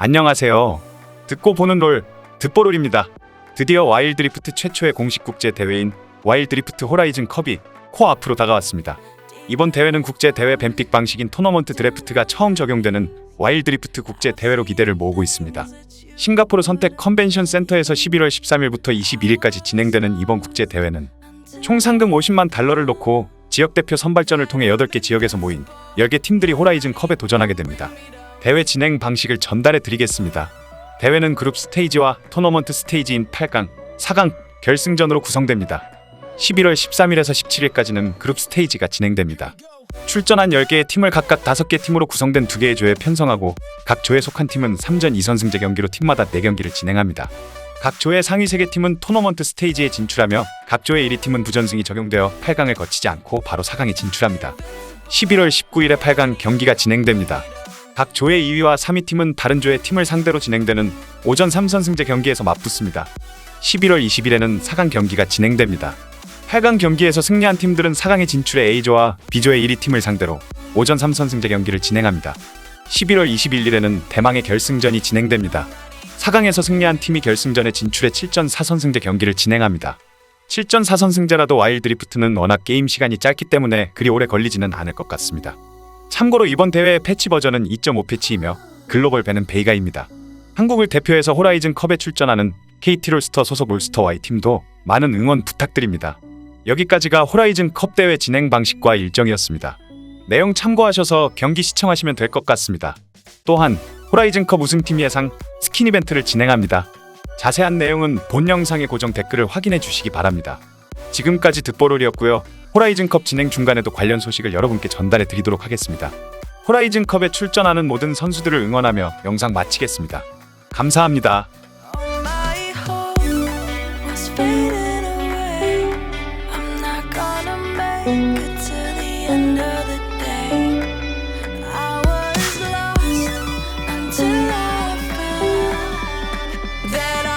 안녕하세요. 듣고 보는 롤 듣보롤입니다. 드디어 와일드리프트 최초의 공식 국제 대회인 와일드리프트 호라이즌 컵이 코앞으로 다가왔습니다. 이번 대회는 국제 대회 뱀픽 방식인 토너먼트 드래프트가 처음 적용되는 와일드리프트 국제 대회로 기대를 모으고 있습니다. 싱가포르 선택 컨벤션 센터에서 11월 13일부터 21일까지 진행되는 이번 국제 대회는 총 상금 50만 달러를 놓고 지역 대표 선발전을 통해 8개 지역에서 모인 10개 팀들이 호라이즌 컵에 도전하게 됩니다. 대회 진행 방식을 전달해 드리겠습니다. 대회는 그룹 스테이지와 토너먼트 스테이지인 8강, 4강 결승전으로 구성됩니다. 11월 13일에서 17일까지는 그룹 스테이지가 진행됩니다. 출전한 10개의 팀을 각각 5개 팀으로 구성된 2개의 조에 편성하고 각 조에 속한 팀은 3전 2선승제 경기로 팀마다 4경기를 진행합니다. 각 조의 상위 3개 팀은 토너먼트 스테이지에 진출하며 각 조의 1위 팀은 부전승이 적용되어 8강을 거치지 않고 바로 4강에 진출합니다. 11월 19일에 8강 경기가 진행됩니다. 각 조의 2위와 3위 팀은 다른 조의 팀을 상대로 진행되는 오전 3선승제 경기에서 맞붙습니다. 11월 20일에는 4강 경기가 진행됩니다. 8강 경기에서 승리한 팀들은 4강에 진출해 A조와 B조의 1위 팀을 상대로 오전 3선승제 경기를 진행합니다. 11월 21일에는 대망의 결승전이 진행됩니다. 4강에서 승리한 팀이 결승전에 진출해 7전 4선승제 경기를 진행합니다. 7전 4선승제라도 와일드리프트는 워낙 게임 시간이 짧기 때문에 그리 오래 걸리지는 않을 것 같습니다. 참고로 이번 대회의 패치 버전은 2.5 패치이며 글로벌 배는 베이가입니다. 한국을 대표해서 호라이즌 컵에 출전하는 KT 롤스터 소속 롤스터 Y 팀도 많은 응원 부탁드립니다. 여기까지가 호라이즌 컵 대회 진행 방식과 일정이었습니다. 내용 참고하셔서 경기 시청하시면 될 것 같습니다. 또한 호라이즌 컵 우승팀 예상 스킨 이벤트를 진행합니다. 자세한 내용은 본 영상의 고정 댓글을 확인해 주시기 바랍니다. 지금까지 듣보롤이었고요. 호라이즌 컵 진행 중간에도 관련 소식을 여러분께 전달해 드리도록 하겠습니다. 호라이즌 컵에 출전하는 모든 선수들을 응원하며 영상 마치겠습니다. 감사합니다.